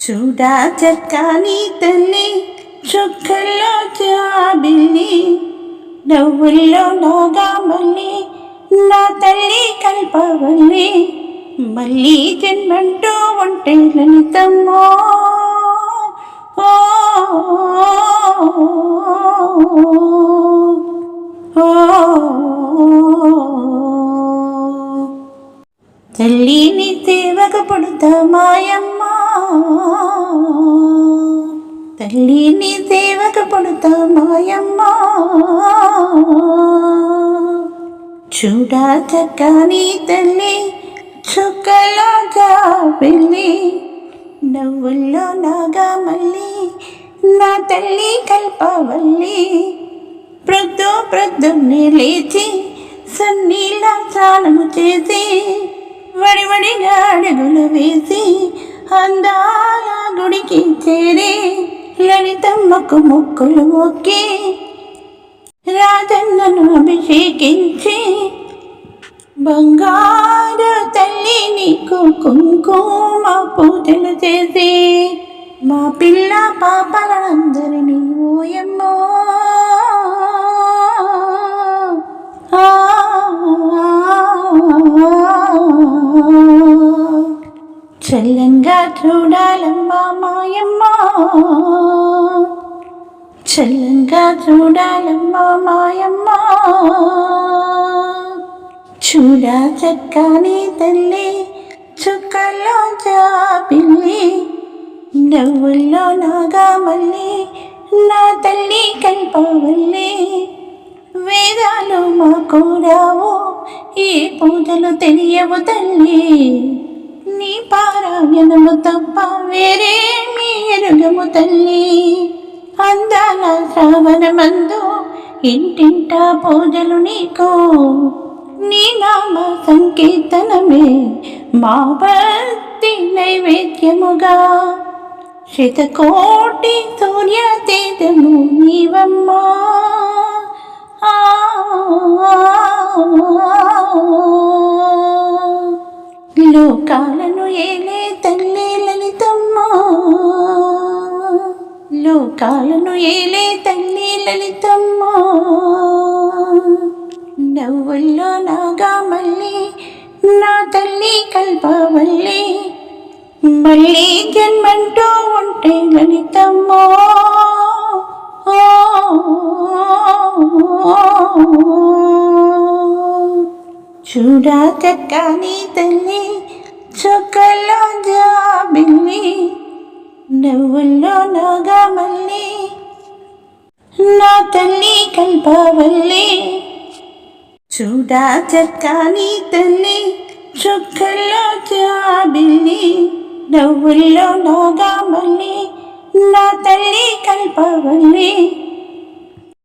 చూడా చక్కని తల్లి చుక్కల్లో జాబిల్లి. నవ్వుల్లో నోగా మళ్ళీ నా తల్లి కల్పవల్లి. మళ్ళీ జన్మంటూ ఉంటే లలితమ్మో తల్లిని తేవక పుడతా మాయమ్మ. తల్లిని దేవక పుడతా మాయమ్మ చూడా చక్కని తల్లి చుక్కలాగా జాబిల్లి నవ్వుల్లో నాగామల్లి నా తల్లి కల్పవల్లి. ప్రొద్దు ప్రొద్దున్నే లేచి సన్నీలా స్నానము చేసి వడి వడిగా అడుగులు వేసి అందాల గుడికి చేరి లలితమ్మకు ముక్కులు మొక్కి రాజన్నను అభిషేకించి బంగారు తల్లి నీకు కుంకుమ పూజలు చేసి మా పిల్ల పాపలందరినీ ఓయమ్మో చల్లంగా చూడాలమ్మా మాయమ్మ. చల్లంగా చూడాలమ్మా మాయమ్మ. చూడా చక్కని తల్లి చుక్కల్లో జాబిల్లి నవ్వుల్లో నాగా నాగామల్లి నా తల్లి కల్పవల్లి. వేదాలు మా కూడావు ఈ పూజలు తెలియవు తల్లి. నీ పారాయణము తప్ప వేరేమీ ఎరుగము తల్లి. అందాల శ్రావణమందు ఇంటింట పూజలు నీకు. నీ నామ సంకీర్తనమే మా భక్తి నైవేద్యముగా. శతకోటి సూర్య తేజము నీవమ్మా. ఆ, ఏలే తల్లి లలితమ్మ లోకాలను ఏలే తల్లి లలితమ్మ నవ్వుల్లో నాగా మళ్ళీ నా తల్లి కల్పవల్లి మళ్ళీ జన్మంటూ ఉంటే లలితమ్మో ఓ, చూడా చక్కని తల్లి చుక్కల్లో జాబిల్లి నువ్వుల్లో నాగమల్లి నా తల్లి కల్పవల్లి చూడా చక్కని తల్లి. చుక్కల్లో జాబిల్లి నవ్వుల్లో నాగమల్లి నా తల్లి కల్పవల్లి